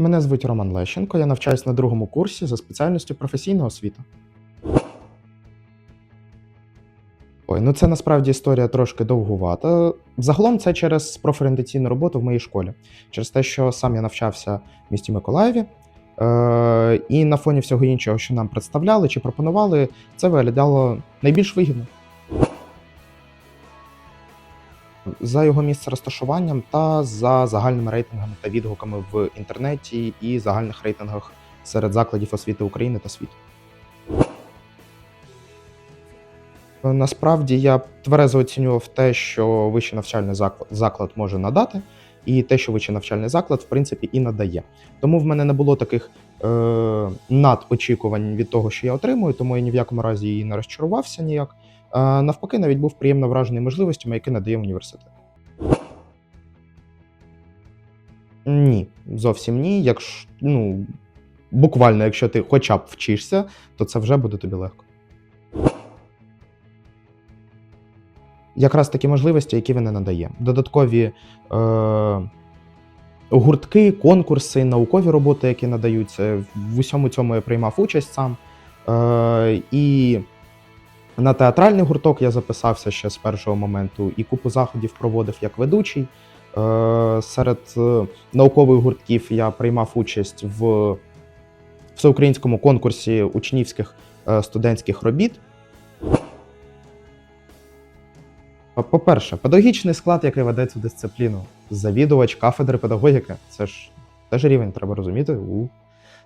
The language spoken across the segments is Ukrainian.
Мене звуть Роман Лещенко, я навчаюсь на другому курсі за спеціальністю професійна освіта. Ой, ну це насправді історія трошки довгувата. Загалом це через профорієнтаційну роботу в моїй школі, через те, що сам я навчався в місті Миколаєві. Е- і на фоні всього іншого, що нам представляли чи пропонували, це виглядало найбільш вигідно. За його місце розташуванням та за загальними рейтингами та відгуками в інтернеті і загальних рейтингах серед закладів освіти України та світу. Насправді я тверезо оцінював те, що вищий навчальний заклад, заклад може надати, і те, що вищий навчальний заклад, в принципі, і надає. Тому в мене не було таких е, надочікувань від того, що я отримую, тому я ні в якому разі і не розчарувався ніяк. Навпаки, навіть був приємно вражений можливостями, які надає університет. Ні, зовсім ні. Якщо, ну, буквально, якщо ти хоча б вчишся, то це вже буде тобі легко. Якраз такі можливості, які він не надає. Додаткові е, гуртки, конкурси, наукові роботи, які надаються. В усьому цьому я приймав участь сам. Е, і на театральний гурток я записався ще з першого моменту, і купу заходів проводив як ведучий. Е, серед е, наукових гуртків я приймав участь в всеукраїнському конкурсі учнівських е, студентських робіт. По-перше, педагогічний склад, який веде цю дисципліну, завідувач кафедри педагогіки, це ж теж рівень, треба розуміти. У.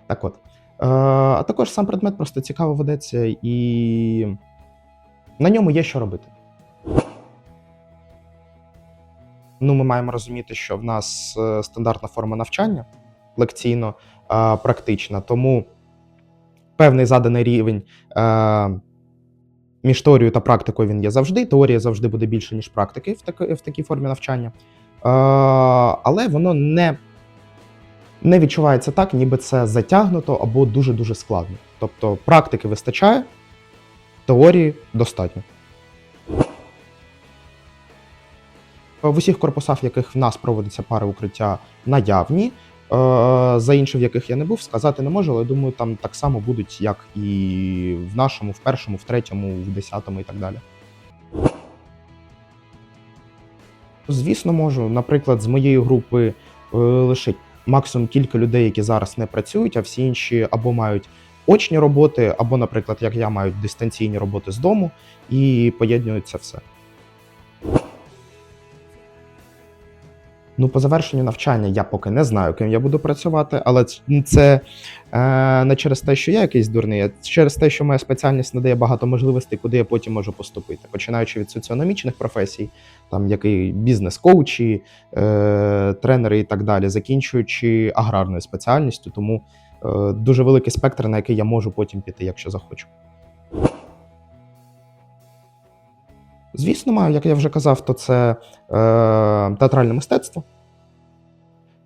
Так от. А також сам предмет просто цікаво ведеться, і на ньому є що робити. Ну, ми маємо розуміти, що в нас е, стандартна форма навчання лекційно е, практична, тому певний заданий рівень е, між теорією та практикою він є завжди. Теорія завжди буде більше, ніж практики в, такій формі навчання. Але воно не, не відчувається так, ніби це затягнуто або дуже-дуже складно. Тобто практики вистачає, теорії достатньо. В усіх корпусах, в яких в нас проводиться пари укриття, наявні. Е, За інші, в яких я не був, сказати не можу, але думаю, там так само будуть, як і в нашому, в першому, в третьому, в десятому і так далі. Звісно, можу. Наприклад, з моєї групи е, лише максимум кілька людей, які зараз не працюють, а всі інші або мають очні роботи, або, наприклад, як я, мають дистанційні роботи з дому і поєднується все. Ну, по завершенню навчання я поки не знаю, ким я буду працювати, але це е, не через те, що я якийсь дурний, а через те, що моя спеціальність надає багато можливостей, куди я потім можу поступити. Починаючи від соціономічних професій, там який бізнес-коучі, е, тренери і так далі, закінчуючи аграрною спеціальністю, тому дуже великий спектр, на який я можу потім піти, якщо захочу. Звісно, маю, як я вже казав, то це е, театральне мистецтво.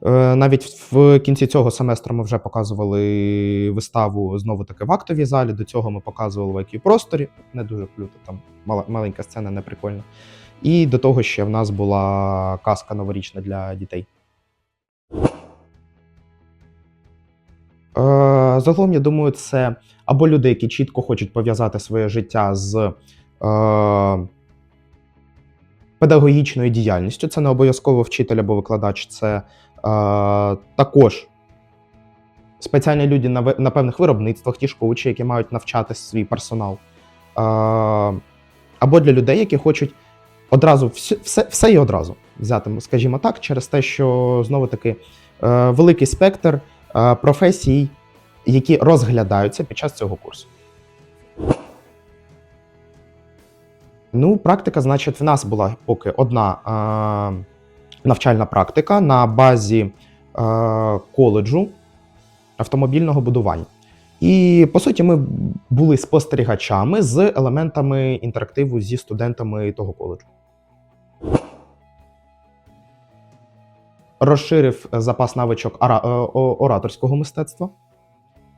Е, навіть в кінці цього семестру ми вже показували виставу знову таки в актовій залі. До цього ми показували в IQ просторі. Не дуже круто, там мала, маленька сцена, не прикольна. І до того ще в нас була казка новорічна для дітей. Загалом, я думаю, це або люди, які чітко хочуть пов'язати своє життя з. Е, педагогічною діяльністю. Це не обов'язково вчитель або викладач, це е, також спеціальні люди на, на певних виробництвах, ті ж які мають навчати свій персонал. Е, або для людей, які хочуть одразу все, все, все і одразу взяти, скажімо так, через те, що знову таки е, великий спектр е, професій, які розглядаються під час цього курсу. Ну, практика, значить, в нас була поки одна е, навчальна практика на базі е, коледжу автомобільного будування. І по суті, ми були спостерігачами з елементами інтерактиву зі студентами того коледжу. Розширив запас навичок е, ораторського мистецтва.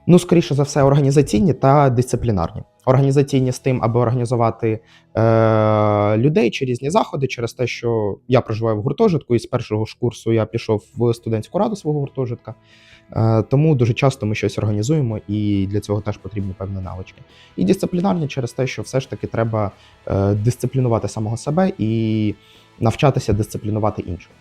Ну, скоріше за все, організаційні та дисциплінарні. організаційні з тим, аби організувати е, людей чи різні заходи через те, що я проживаю в гуртожитку, і з першого ж курсу я пішов в студентську раду свого гуртожитка. Е, тому дуже часто ми щось організуємо, і для цього теж потрібні певні навички. І дисциплінарні через те, що все ж таки треба е, дисциплінувати самого себе і навчатися дисциплінувати інших.